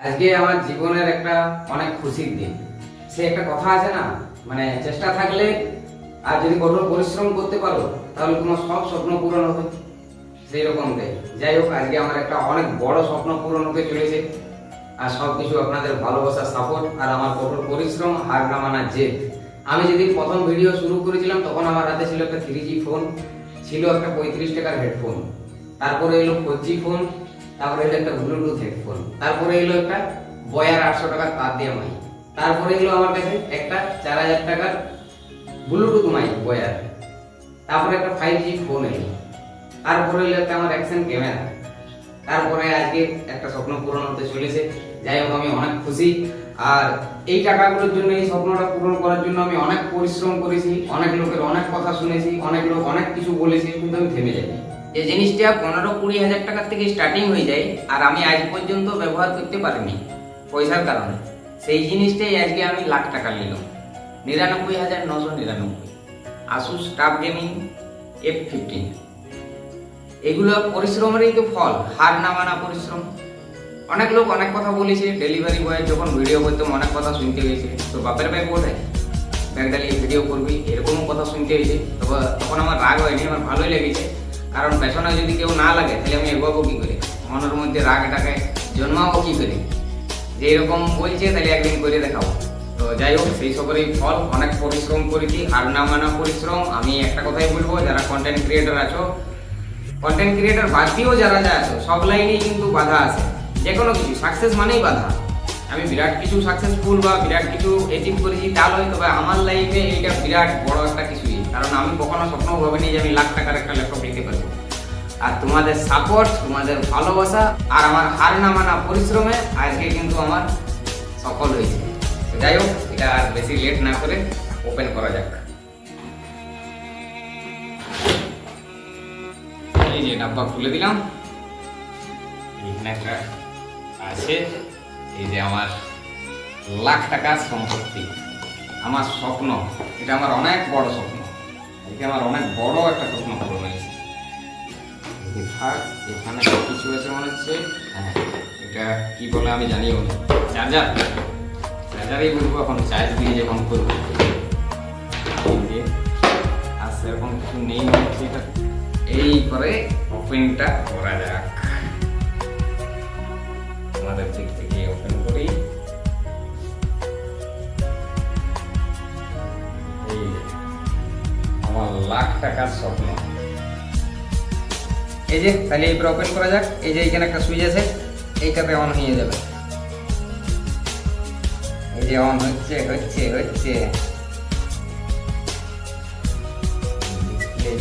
আজকে আমার জীবনের একটা অনেক খুশির দিন। সে একটা কথা আছে না? মানে চেষ্টা থাকলে আর যদি কঠোর পরিশ্রম করতে পারো, তাহলে তোমার সব স্বপ্ন পূরণ হবে। সেই রকম দেয় যাই হোক, আজকে আমার একটা অনেক বড় স্বপ্ন পূরণ হতে চলেছে। আর সব কিছু আপনাদের ভালোবাসা সাপোর্ট আর আমার কঠোর পরিশ্রম, হার না মানার জেদ। আমি যদি প্রথম ভিডিও শুরু করেছিলাম, তখন আমার হাতে ছিল একটা থ্রি জি ফোন ছিল একটা পঁয়ত্রিশ টাকার হেডফোন তারপরে এলো ফোর জি ফোন তারপরে এলো একটা ব্লুটুথ হেডফোন তারপরে এলো একটা বয়ার আটশো টাকার তার দিয়ে মাইক, তারপরে এলো আমার কাছে একটা চার হাজার টাকার ব্লুটুথ মাইক বয়ার, তারপরে একটা ফাইভ জি ফোন এলো, তারপরে এলো একটা আমার অ্যাকশন ক্যামেরা তারপরে আজকে একটা স্বপ্ন পূরণ হতে চলেছে। যাই হোক, আমি অনেক খুশি। আর এই টাকাগুলোর জন্য, এই স্বপ্নটা পূরণ করার জন্য আমি অনেক পরিশ্রম করেছি, অনেক লোকের অনেক কথা শুনেছি, অনেক লোক অনেক কিছু বলেছে, কিন্তু আমি থেমে যাইনি। যে জিনিসটা পনেরো কুড়ি হাজার টাকার থেকে স্টার্টিং হয়ে যায় আর আমি আজ পর্যন্ত ব্যবহার করতে পারিনি পয়সার কারণে। সেই জিনিসটাই আজকে আমি লাখ টাকা নিলাম। নিরানব্বই হাজার নশো নিরানব্বই। Asus TUF gaming F fifteen এগুলো পরিশ্রমেরই তো ফল, হার না মানা পরিশ্রম। অনেক লোক অনেক কথা বলেছে ডেলিভারি বয়ের যখন ভিডিও করতাম অনেক কথা শুনতে হয়েছে। তো বাপের ব্যাগ কোথায়? ব্যাগ ভিডিও করবি, এরকমও কথা শুনতে হয়েছে। তবে তখন আমার রাগ হয়নি, আমার ভালোই লেগেছে। কারণ পেছনে যদি কেউ না লাগে, তাহলে আমি এগোবো কি করে? মনের মধ্যে রাগ টাকায় জন্মাবো কি করে? যে এরকম বলছে, তাহলে একদিন করে দেখাবো। তো যাই হোক, সেই সবেরই ফল, অনেক পরিশ্রম করেছি হার না মানা পরিশ্রম। আমি একটা কথাই বলব, যারা কন্টেন্ট ক্রিয়েটর আছো কন্টেন্ট ক্রিয়েটর বাদ দিয়েও যারা যা আছো, সব লাইনেই কিন্তু বাধা আছে। যে কোনো কিছু সাকসেস মানেই বাধা। আমি বিরাট কিছু সাকসেসফুল বা বিরাট কিছু অ্যাচিভ করেছি, তা নয়, তবে আমার লাইফে এইটা বিরাট বড় একটা কিছুই। কারণ আমি কখনো স্বপ্ন ভাবিনি যে আমি লাখ টাকার একটা ল্যাপটপ নিতে পারব। আর তোমাদের সাপোর্ট তোমাদের ভালোবাসা আর আমার হার না মানা পরিশ্রমে আজকে কিন্তু আমার সফল হয়েছে। যাই হোক, এটা আর বেশি লেট না করে ওপেন করা যাক। এই যে ডাব্বা খুলে দিলাম। এখানে একটা আছে। এই যে আমার লাখ টাকার সম্পত্তি। আমার স্বপ্ন, এটা আমার অনেক বড় স্বপ্ন। এটা আমার অনেক বড় একটা স্বপ্ন পূরণ হয়েছে। থাক এখানে কিছু আছে মনে হচ্ছে। হ্যাঁ এটা কি বলে আমি জানিও না। চার্জার। চার্জারই বলব, এখন চার্জ দিয়ে যখন করব। আর সেরকম কিছু নেই মনে হচ্ছে এটা। এই করে ওপেনটা করা যাক। আমাদের দিক থেকে ওপেন করি। আমার লাখ টাকার স্বপ্ন। এই যে, তাহলে এইবার ওপেন করা যাক। এই যে এখানে একটা সুইচ আছে, এইটাতে অন হয়ে যাবে। এই যে অন হচ্ছে হচ্ছে হচ্ছে।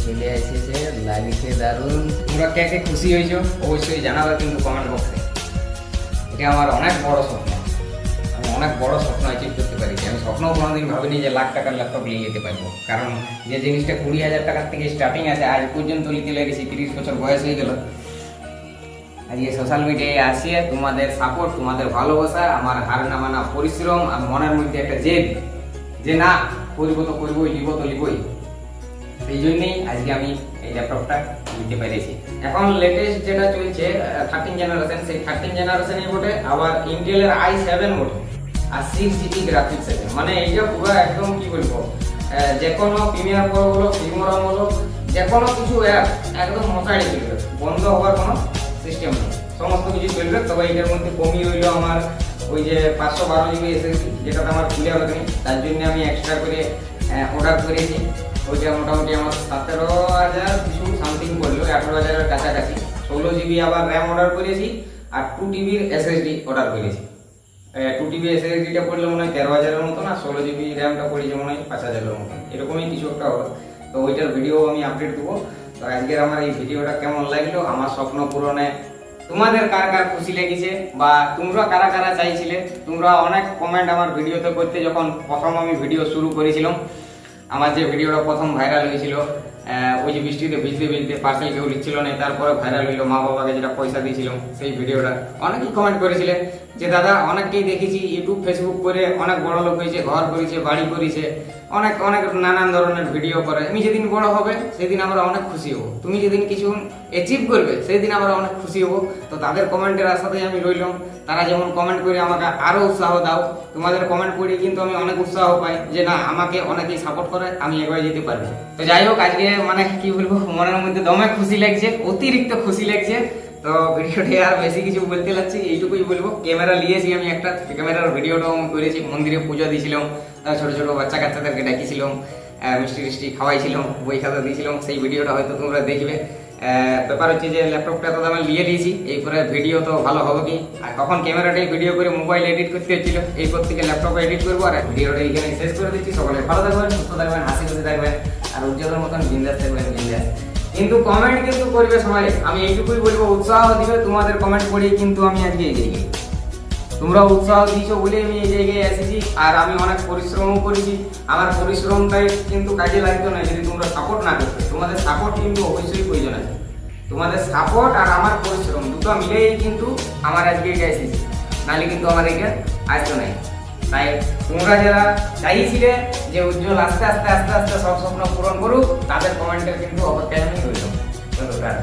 চলে এসেছে, লাগছে দারুণ। তোমরা কে কে খুশি হয়েছো, অবশ্যই জানাবে কিন্তু কমেন্ট বক্সে এটা আমার অনেক বড় স্বপ্ন। অনেক বড় স্বপ্ন অ্যাচিভ করতে পারি? আমি স্বপ্নও কোনোদিন ভাবিনি যে লাখ টাকার ল্যাপটপ নিয়ে যেতে পারব। কারণ যে জিনিসটা কুড়ি হাজার টাকার থেকে স্টার্টিং আছে, আজ পর্যন্ত নিতে লেগেছি তিরিশ বছর বয়স হয়ে গেল। আজকে সোশ্যাল মিডিয়ায় আসিয়ে তোমাদের সাপোর্ট তোমাদের ভালোবাসা, আমার হার না মানা পরিশ্রম আর মনের মধ্যে একটা জেদ যে না, করব তো করবোই, লিবো তো লিবই। সেই জন্যই আজকে আমি এই ল্যাপটপটা নিতে পেরেছি। এখন লেটেস্ট যেটা চলছে থার্টিন জেনারেশন সেই থার্টিন জেনারেশনে বটে আবার ইন্টেলের আই সেভেন বটে আর সিক্স জিবি গ্রাফিক্স আছে। মানে এইটা পুরো একদম কি বলব যে কোনো প্রিমিয়ার প্রো বলো প্রিমোরাম বলো যে কোনো কিছু অ্যাপ একদম মশাড়ি চলবে বন্ধ হওয়ার কোনো সিস্টেম নেই। সমস্ত কিছু চলবে, তবে এটার মধ্যে কমই রইল আমার ওই যে পাঁচশো বারো জিবি এসএসডি যেটাতে আমার খুলে হবে তার জন্য আমি এক্সট্রা করে অর্ডার করেছি। ওইটা মোটামুটি আমার সতেরো হাজার কিছু সামথিং পড়ল আঠারো হাজারের কাছাকাছি। ষোলো জিবি আবার র্যাম অর্ডার করেছি, আর টু টিবির এসএসডি অর্ডার করেছি। টু টিবি এসএসডিটা পড়লে মনে হয় তেরো হাজারের মতো না, ষোলো জিবি র্যামটা পড়েছে মনে হয় পাঁচ হাজারের মতো। এরকমই কিছু একটা হবে। তো ওইটার ভিডিও আমি আপডেট দেবো। তো আজকের আমার এই ভিডিওটা কেমন লাগল? আমার স্বপ্ন পূরণে তোমাদের কার কার খুশি লেগেছে? বা তোমরা কারা কারা চাইছিলে? তোমরা অনেক কমেন্ট আমার ভিডিওতে করতে, যখন প্রথম আমি ভিডিও শুরু করেছিলাম, আমার যে ভিডিওটা প্রথম ভাইরাল হয়েছিল ওই যে বৃষ্টিতে ভিজতে ভিজতে পার্সেল কেউ লিখছিল না, তারপরে ভাইরাল হইল মা বাবাকে যেটা পয়সা দিয়েছিলাম সেই ভিডিওটা। অনেকেই কমেন্ট করেছিলেন যে, দাদা, অনেককেই দেখেছি ইউটিউব ফেসবুক করে অনেক বড় লোক হয়েছে, ঘর করেছে, বাড়ি করেছে, অনেক অনেক নানান ধরনের ভিডিও করে। আমি যেদিন বড় হবে, সেদিন আমরা অনেক খুশি হব। তুমি যেদিন কিছু অ্যাচিভ করবে, সেদিন আমরা অনেক খুশি হব। তো তাদের কমেন্টের আশাতেই আমি রইলাম। তারা যেমন কমেন্ট করে আমাকে আরও উৎসাহ দাও, তোমাদের কমেন্ট পড়ে কিন্তু আমি অনেক উৎসাহ পাই যে, না, আমাকে অনেকেই সাপোর্ট করে, আমি এগিয়ে যেতে পারব। তো যাই হোক, আজকে মানে কি বলব, মনের মধ্যে দমে খুশি লাগছে, অতিরিক্ত খুশি লাগছে। তো ভিডিওটি আর বেশি কিছু বলতে লাগছি এইটুকুই বলব। ক্যামেরা নিয়েছি আমি একটা, ক্যামেরার ভিডিওটাও আমি করেছি, মন্দিরে পুজো দিয়েছিলাম ছোট ছোট বাচ্চা কাচ্চাদেরকে ডাকিছিলাম মিষ্টি টিষ্টি খাওয়াইছিলাম, বই খাতা দিয়েছিলাম, সেই ভিডিওটা হয়তো তোমরা দেখবে। ব্যাপার হচ্ছে যে ল্যাপটপটা তো আমি নিয়ে নিয়েছি, এরপরে ভিডিও তো ভালো হবে কি? আর তখন ক্যামেরাটাই ভিডিও করে মোবাইল এডিট করতে হচ্ছিল, এরপর থেকে ল্যাপটপে এডিট করব, আর ভিডিওটা এখানে শেষ করে দিচ্ছি। সকলে ভালো থাকবেন, সুস্থ থাকবেন, হাসি খুশি থাকবেন। আর উজ্জ্বলের মতন বিন্দাস থাকবেন, বিন্দাস। কিন্তু কমেন্ট কিন্তু করবে সবাই। আমি এইটুকুই বলব, উৎসাহ দিবে, তোমাদের কমেন্ট পড়েই কিন্তু আমি আজকে এগিয়ে গেছি। তোমরা উৎসাহ দিয়েছ বলে আমি এই জায়গায় এসেছি, আর আমি অনেক পরিশ্রমও করেছি। আমার পরিশ্রমটাই কিন্তু কাজে লাগতো না যদি তোমরা সাপোর্ট না করতে। তোমাদের সাপোর্ট কিন্তু অবশ্যই প্রয়োজন আছে। তোমাদের সাপোর্ট আর আমার পরিশ্রম, দুটো মিলেই কিন্তু আমার আজকে এটা এসেছি। নাহলে কিন্তু আমার এটা আসতো নাই তাই তোমরা যারা চাইছিলে যে উজ্জ্বল আস্তে আস্তে আস্তে আস্তে সব স্বপ্ন পূরণ করুক, তাদের কমেন্টের কিন্তু অপেক্ষায় আমি হয়ে ধন্যবাদ।